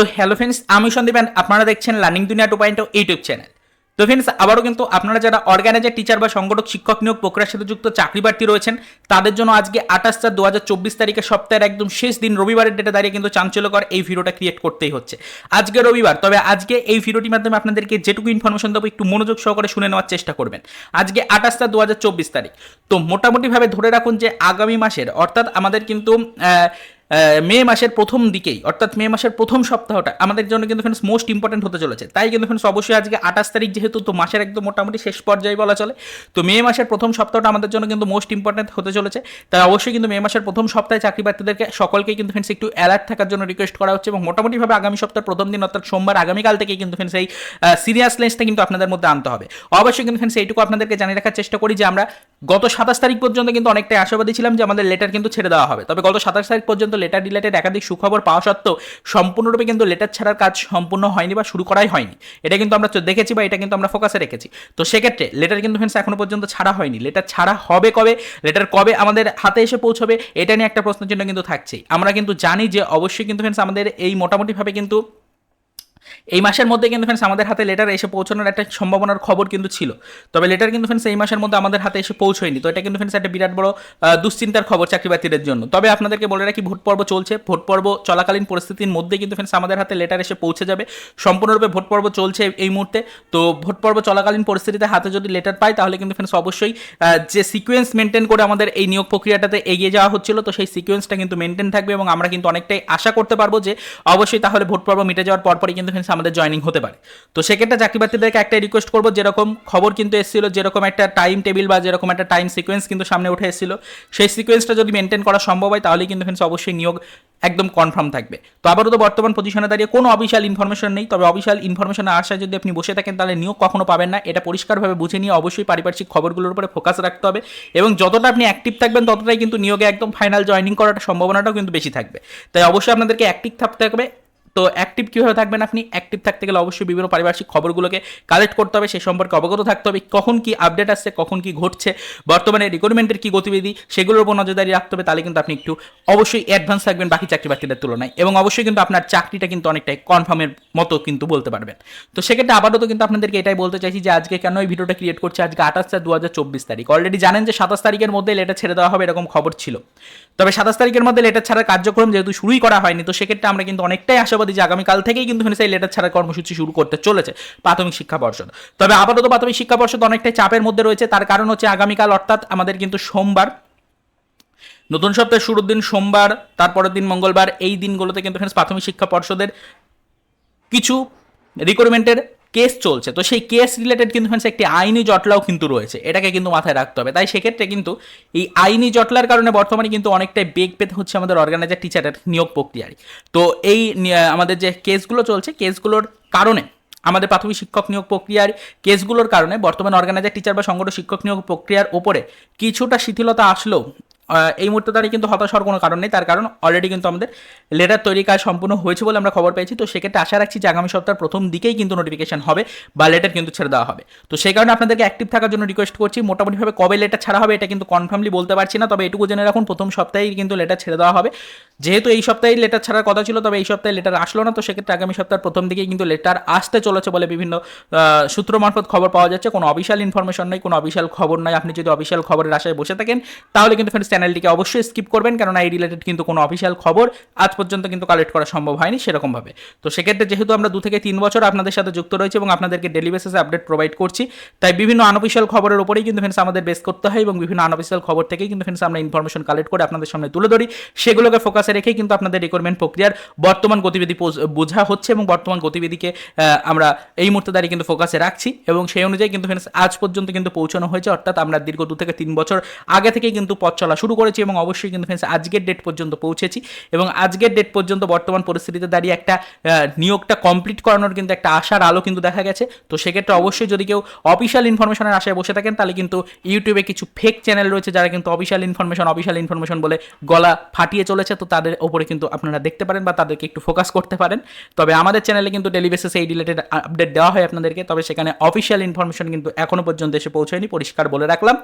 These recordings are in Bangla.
তো হ্যালো ফ্রেন্ডস আমি সন্দীপ আপনারা দেখছেন learning Duniya two point YouTube channel তো ফ্রেন্ডস আবারও কিন্তু আপনারা যারা অর্গানাইজার টিচার বা সংগঠক, শিক্ষক নিয়োগ প্রক্রিয়ার সাথে যুক্ত চাকরি প্রার্থী রয়েছেন, তাদের জন্য আজকে আঠাশ চার দু হাজার চব্বিশ তারিখে সপ্তাহের একদম শেষ দিন রবিবারের ডেটে দাঁড়িয়ে কিন্তু চাঞ্চল্যকর এই ভিডিওটা ক্রিয়েট করতেই হচ্ছে। আজকে রবিবার, তবে আজকে এই ভিডিওটির মাধ্যমে আপনাদেরকে যেটুকু ইনফরমেশন দেবো, একটু মনোযোগ সহকারে শুনে নেওয়ার চেষ্টা করবেন। আজকে আঠাশ চার দু হাজার চব্বিশ তারিখ। তো মোটামুটিভাবে ধরে রাখুন যে আগামী মাসের, অর্থাৎ আমাদের কিন্তু মে মাসের প্রথম দিকেই, অর্থাৎ মে মাসের প্রথম সপ্তাহটা আমাদের জন্য কিন্তু ফ্রেন্ডস মোস্ট ইম্পর্টেন্ট হতে চলেছে। তাই কিন্তু ফ্রেন্ডস অবশ্যই আজকে আঠাশ তারিখ যেহেতু তো মাসের একদম মোটামুটি শেষ পর্যায়ে বলা চলে, তো মে মাসের প্রথম সপ্তাহটা আমাদের জন্য কিন্তু মোস্ট ইম্পর্টেন্ট হতে চলেছে। তাই অবশ্যই কিন্তু মে মাসের প্রথম সপ্তাহে চাকরি প্রার্থীদেরকে সকলকেই কিন্তু ফ্রেন্ডস একটু অ্যালার্ট থাকার জন্য রিকোয়েস্ট করা হচ্ছে এবং মোটামুটিভাবে আগামী সপ্তাহের প্রথম দিন, অর্থাৎ সোমবার, আগামীকাল থেকেই কিন্তু ফ্রেন্ডস এই সিরিয়াসনেসটা কিন্তু আপনাদের মধ্যে আনতে হবে। অবশ্যই কিন্তু ফ্রেন্ডস এইটুকু আপনাদেরকে জানিয়ে রাখার চেষ্টা করি যে আমরা গত সাতাশ তারিখ পর্যন্ত কিন্তু অনেকটাই আশাবাদী ছিলাম যে আমাদের লেটার কিন্তু ছেড়ে দেওয়া হবে। তবে গত সাতাশ তারিখ পর্যন্ত লেটার রিলেটেড একাধিক সুখবর পাওয়া সত্ত্বেও সম্পূর্ণরূপে কিন্তু লেটার ছাড়ার কাজ সম্পূর্ণ হয়নি বা শুরু করাই হয়নি। এটা কিন্তু আমরা দেখেছি বা এটা কিন্তু আমরা ফোকাসে রেখেছি। তো সেক্ষেত্রে লেটার কিন্তু ফ্রেন্ডস এখনও পর্যন্ত ছাড়া হয়নি। লেটার ছাড়া হবে কবে? লেটার কবে আমাদের হাতে এসে পৌঁছবে? এটা নিয়ে একটা প্রশ্নের জন্য কিন্তু থাকছে আমরা কিন্তু জানি যে অবশ্যই কিন্তু ফ্রেন্ডস আমাদের এই মোটামুটিভাবে কিন্তু এই মাসের মধ্যে কিন্তু ফ্রেন্ডস আমাদের হাতে লেটার এসে পৌঁছানোর একটা সম্ভাবনার খবর কিন্তু ছিল। তবে লেটার কিন্তু ফ্রেন্ডস এই মাসের মধ্যে আমাদের হাতে এসে পৌঁছয়নি। তো এটা কিন্তু ফ্রেন্ডস একটা বিরাট বড় দুশ্চিন্তার খবর চাকরিবাতিদের জন্য। তবে আপনাদেরকে বলে রাখি, ভোট পর্ব চলছে। ভোট পর্ব চলাকালীন পরিস্থিতির মধ্যে কিন্তু ফ্রেন্ডস আমাদের হাতে লেটার এসে পৌঁছে যাবে। সম্পূর্ণরূপে ভোট পর্ব চলছে এই মুহূর্তে। তো ভোট পর্ব চলাকালীন পরিস্থিতিতে হাতে যদি লেটার পাই, তাহলে কিন্তু ফ্রেন্ডস অবশ্যই যে সিকোয়েন্স মেনটেন করে আমাদের এই নিয়োগ প্রক্রিয়াটাতে এগিয়ে যাওয়া হচ্ছিল, তো সেই সিকোয়েন্সটা কিন্তু মেনটেন থাকবে এবং আমরা কিন্তু অনেকটাই আশা করতে পারব যে, অবশ্যই তাহলে ভোট পর্ব মিটে যাওয়ার পরপরই কিন্তু ফ্রেন্ডস আমাদের জয়েনিং হতে পারে। তো সেক্ষেত্রে চাকরি প্রার্থীদেরকে একটাই রিকোয়েস্ট করব, যেরকম খবর কিন্তু এসেছিল, যেরকম একটা টাইম টেবিল বা যেরকম একটা টাইম সিকোয়েন্স কিন্তু সামনে উঠে এসেছিল। সেই সিকোয়েন্সটা যদি মেনটেন করা সম্ভব হয় তাহলে কিন্তু ফ্রেন্ডস অবশ্যই নিয়োগ একদম কনফার্ম থাকবে। তো আবারও তো বর্তমান পজিশনে দাঁড়িয়ে কোনো অফিসিয়াল ইনফরমেশন নেই, তবে অফিসিয়াল ইনফরমেশনের আশায় যদি আপনি বসে থাকেন, তাহলে নিয়োগ কখনো পাবেন না। এটা পরিষ্কারভাবে বুঝে নিয়ে অবশ্যই পারিপার্শ্বিক খবরগুলোর উপরে ফোকাস রাখতে হবে এবং যতটা আপনি অ্যাক্টিভ থাকবেন, ততটাই কিন্তু নিয়োগে একদম ফাইনাল জয়েনিং করার সম্ভাবনাটাও কিন্তু বেশি থাকবে। তাই অবশ্যই আপনাদেরকে অ্যাক্টিভ থাকতে হবে। তো অ্যাক্টিভ কীভাবে থাকবেন আপনি? অ্যাক্টিভ থাকতে গেলে অবশ্যই বিভিন্ন পারিপার্শ্বিক খবরগুলোকে কালেক্ট করতে হবে। সেই সম্পর্কে অবগত থাকতে হবে কখন কি আপডেট আসছে, কখন কি ঘটছে, বর্তমানে রিক্রুটমেন্টের কি গতিবিধি, সেগুলোর উপর নজরদারি রাখতে হবে। তাহলে কিন্তু আপনি একটু অবশ্যই অ্যাডভান্স থাকবেন, বাকি চাকরি প্রার্থীদের তুলনায়। এবং অবশ্যই কিন্তু আপনার চাকরিটা কিন্তু অনেকটাই কনফার্মের মতো কিন্তু বলতে পারবেন। তো সেক্ষেত্রে আবারও কিন্তু আপনাদেরকে এটাই বলতে চাইছি যে আজকে কেন এই ভিডিওটা ক্রিয়েট করছে? আজকে আঠাশ চার দু হাজার চব্বিশ তারিখ। অলরেডি জানেন যে সাতাশ তারিখের মধ্যে লেটার ছেড়ে দেওয়া হবে, এরকম খবর ছিল। তবে সাতাশ তারিখের মধ্যে লেটার ছাড়ার কার্যক্রম যেহেতু শুরুই করা হয়নি, তো সেক্ষেত্রে আমরা কিন্তু অনেকটাই আশাবাদী যে আগামীকাল থেকেই কিন্তু সেই লেটার ছাড়ার কর্মসূচি শুরু করতে চলেছে প্রাথমিক শিক্ষা পর্ষদ। তবে আপাতত প্রাথমিক শিক্ষা পর্ষদ অনেকটাই চাপের মধ্যে রয়েছে, তার কারণ হচ্ছে আগামীকাল অর্থাৎ আমাদের কিন্তু সোমবার, নতুন সপ্তাহের শুরুর দিন সোমবার, তারপরের দিন মঙ্গলবার, এই দিনগুলোতে কিন্তু ফ্রেন্ডস প্রাথমিক শিক্ষা পর্ষদের কিছু রিক্রুটমেন্টের কেস চলছে। তো সেই কেস রিলেটেড কিন্তু ফ্রেন্ডস একটি আইনি জটলাও কিন্তু রয়েছে। এটাকে কিন্তু মাথায় রাখতে হবে। তাই সেক্ষেত্রে কিন্তু এই আইনি জটলার কারণে বর্তমানে কিন্তু অনেকটাই বেগ পেতে হচ্ছে আমাদের অর্গানাইজার টিচারের নিয়োগ প্রক্রিয়ায়। তো এই আমাদের যে কেসগুলো চলছে, কেসগুলোর কারণে আমাদের প্রাথমিক শিক্ষক নিয়োগ প্রক্রিয়ার কেসগুলোর কারণে বর্তমান অর্গানাইজার টিচার বা সংগঠন শিক্ষক নিয়োগ প্রক্রিয়ার ওপরে কিছুটা শিথিলতা আসলেও এই মুহূর্তে দাঁড়িয়ে কিন্তু হতাশ হওয়ার কোনো কারণ নেই। তার কারণ অলরেডি কিন্তু আমাদের লেটার তৈরি কাজ সম্পূর্ণ হয়েছে বলে আমরা খবর পেয়েছি। তো সেক্ষেত্রে আশা রাখছি যে আগামী সপ্তাহের প্রথম দিকেই কিন্তু নোটিফিকেশন হবে বা লেটার কিন্তু ছেড়ে দেওয়া হবে। তো সেই কারণে আপনাদেরকে অ্যাক্টিভ থাকার জন্য রিকোয়েস্ট করছি। মোটামুটিভাবে কবে লেটার ছাড়া হবে এটা কিন্তু কনফার্মলি বলতে পারছি না, তবে এটুকু জেনে রাখুন, প্রথম সপ্তাহেই কিন্তু লেটার ছেড়ে দেওয়া হবে। যেহেতু এই সপ্তাহেই লেটার ছাড়ার কথা ছিল, তবে এই সপ্তাহে লেটার আসলো না, তো সেক্ষেত্রে আগামী সপ্তাহের প্রথম দিকেই কিন্তু লেটার আসতে চলেছে বলে বিভিন্ন সূত্র মারফত খবর পাওয়া যাচ্ছে। কোনো অফিসিয়াল ইনফরমেশন নেই, কোনো অফিসিয়াল খবর নয় আপনি যদি অফিসিয়াল খবরের আশায় বসে থাকেন, তাহলে কিন্তু ফ্রেন্ডস চ্যানেলটিকে অবশ্যই স্কিপ করবেন, কেননা এই রিলেটেড কিন্তু কোনো অফিসিয়াল খবর আজ পর্যন্ত কিন্তু কালেক্ট করা সম্ভব হয়নি সেরকমভাবে। তো সেক্ষেত্রে যেহেতু আমরা দু থেকে তিন বছর আপনাদের সাথে যুক্ত রয়েছে এবং আপনাদেরকে ডেলি বেসিসে আপডেট প্রোভাইড করছি, তাই বিভিন্ন আনঅফিসিয়াল খবরের উপরেই কিন্তু ফ্রেন্ডস আমাদের বেস করতে হয় এবং বিভিন্ন আনঅফিসিয়াল খবর থেকেই কিন্তু ফ্রেন্ডস আমরা ইনফরমেশন কালেক্ট করে আপনাদের সামনে তুলে ধরি। সেগুলোকে ফোকাসে রেখেই কিন্তু আপনাদের রিক্রুটমেন্ট প্রক্রিয়ার বর্তমান গতিবিধি বোঝা হচ্ছে এবং বর্তমান গতিবিধিকে আমরা এই মুহূর্তে দাঁড়িয়ে কিন্তু ফোকাসে রাখছি এবং সেই অনুযায়ী কিন্তু ফ্রেন্ডস আজ পর্যন্ত কিন্তু পৌঁছানো হয়েছে, অর্থাৎ আমরা দীর্ঘ দু থেকে তিন বছর আগে থেকেই কিন্তু পথ চলা শুরু করেছি এবং অবশ্যই কিন্তু ফ্রেন্ডস আজকের ডেট পর্যন্ত পৌঁছেছি এবং আজকের ডেট পর্যন্ত বর্তমান পরিস্থিতিতে দাঁড়িয়ে একটা নিয়োগটা কমপ্লিট করানোর কিন্তু একটা আশার আলো কিন্তু দেখা গেছে। তো সেক্ষেত্রে অবশ্যই যদি কেউ অফিসিয়াল ইনফরমেশনের আশায় বসে থাকেন, তাহলে কিন্তু ইউটিউবে কিছু ফেক চ্যানেল রয়েছে যারা কিন্তু অফিসিয়াল ইনফরমেশন অফিসিয়াল ইনফরমেশন বলে গলা ফাটিয়ে চলেছে। তো তাদের ওপরে কিন্তু আপনারা দেখতে পারেন বা তাদেরকে একটু ফোকাস করতে পারেন। তবে আমাদের চ্যানেলে কিন্তু ডেলি বেসিসে এই রিলেটেড আপডেট দেওয়া হয় আপনাদেরকে। তবে সেখানে অফিসিয়াল ইনফরমেশন কিন্তু এখনও পর্যন্ত এসে পৌঁছায়নি, পরিষ্কার বলে রাখলাম।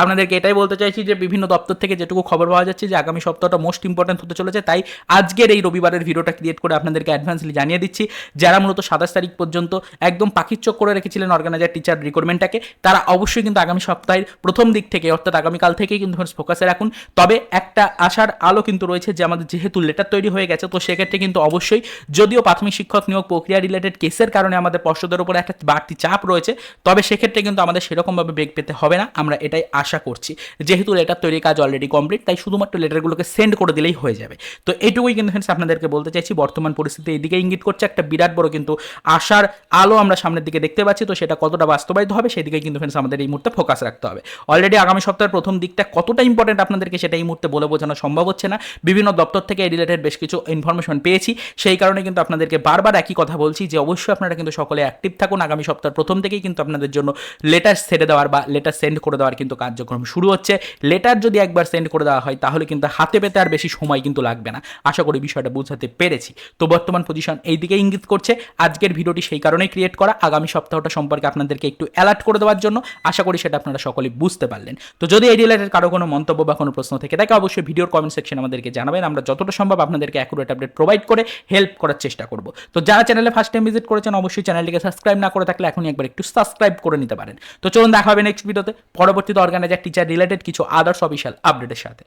আপনাদেরকে এটাই বলতে চাইছি যে বিভিন্ন দপ্তর থেকে থেকে যেটুকু খবর পাওয়া যাচ্ছে যে আগামী সপ্তাহটা মোস্ট ইম্পর্টেন্ট হতে চলেছে, তাই আজকের এই রবিবারের ভিডিওটা ক্রিয়েট করে আপনাদেরকে অ্যাডভান্সলি জানিয়ে দিচ্ছি। যারা মূলত সাতাশ তারিখ পর্যন্ত একদম পাখির চোখ করে রেখেছিলেন অর্গানাইজার টিচার রিক্রুটমেন্টটাকে তারা অবশ্যই কিন্তু আগামী সপ্তাহের প্রথম দিক থেকে, অর্থাৎ আগামীকাল থেকেই কিন্তু ফোকাসে রাখুন। তবে একটা আশার আলো কিন্তু রয়েছে যে আমাদের যেহেতু লেটার তৈরি হয়ে গেছে, তো সেক্ষেত্রে কিন্তু অবশ্যই যদিও প্রাথমিক শিক্ষক নিয়োগ প্রক্রিয়া রিলেটেড কেসের কারণে আমাদের পর্ষদের উপরে একটা বাড়তি চাপ রয়েছে, তবে সেক্ষেত্রে কিন্তু আমাদের সেরকমভাবে বেগ পেতে হবে না, আমরা এটাই আশা করছি। যেহেতু লেটার তৈরির কাজ অলরেডি কমপ্লিট তাই শুধুমাত্র লেটারগুলোকে সেন্ড করে দিলেই হয়ে যাবে। তো এইটুকুই কিন্তু ফ্রেন্ডস আপনাদেরকে বলতে চাইছি, বর্তমান পরিস্থিতি এইদিকে ইঙ্গিত করছে, একটা বিরাট বড় কিন্তু আশার আলো আমরা সামনের দিকে দেখতে পাচ্ছি, তো সেটা কতটা বাস্তবায়িত হবে সেদিকে কিন্তু ফ্রেন্ডস আমাদের এই মুহূর্তে ফোকাস রাখতে হবে। অলরেডি আগামী সপ্তাহের প্রথম দিকটা কতটা ইম্পর্টেন্ট আপনাদেরকে সেটা এই মুহূর্তে বলে বোঝানো সম্ভব হচ্ছে না। বিভিন্ন দপ্তর থেকে এই রিলেটেড বেশ কিছু ইনফরমেশন পেয়েছি, সেই কারণে কিন্তু আপনাদেরকে বারবার একই কথা বলছি যে অবশ্যই আপনারা কিন্তু সকলে অ্যাক্টিভ থাকুন, আগামী সপ্তাহের প্রথম থেকেই কিন্তু আপনাদের জন্য লেটার ছেড়ে দেওয়ার বা লেটার সেন্ড করে দেওয়ার কিন্তু কার্যক্রম শুরু হচ্ছে। লেটার যদি একবার সেন্ড করে দেওয়া হয়, তাহলে কিন্তু হাতে পেতে আর বেশি সময় কিন্তু লাগবে না। আশা করি বিষয়টা বোঝাতে পেরেছি। তো বর্তমান পজিশন এই দিকে ইঙ্গিত করছে। আজকের ভিডিওটি সেই কারণেই ক্রিয়েট করা। আগামী সপ্তাহটা সম্পর্কে আপনাদেরকে একটু অ্যালার্ট করে দেওয়ার জন্য আশা করি সেটা আপনারা সকলেই বুঝতে পারলেন। তো যদি এই রিলেটেড কারও কোনো মন্তব্য বা কোনো প্রশ্ন থেকে থাকে, অবশ্যই ভিডিওর কমেন্ট সেকশন আমাদেরকে জানাবেন। আমরা যতটা সম্ভব আপনাদেরকে অ্যাকুরেট আপডেট প্রোভাইড করে হেল্প করার চেষ্টা করব। তো যারা চ্যানেলে ফার্স্ট টাইম ভিজিট করেছেন, অবশ্যই চ্যানেলটিকে সাবস্ক্রাইব না করে থাকলে এখনই একবার একটু সাবস্ক্রাইব করে নিতে পারেন। তো চলুন দেখা হবে নেক্সট ভিডিওতে পরবর্তীতে অর্গানাইজার টিচার রিলেটেড কিছু আদার্স অফিসিয়াল আপডেটের সাথে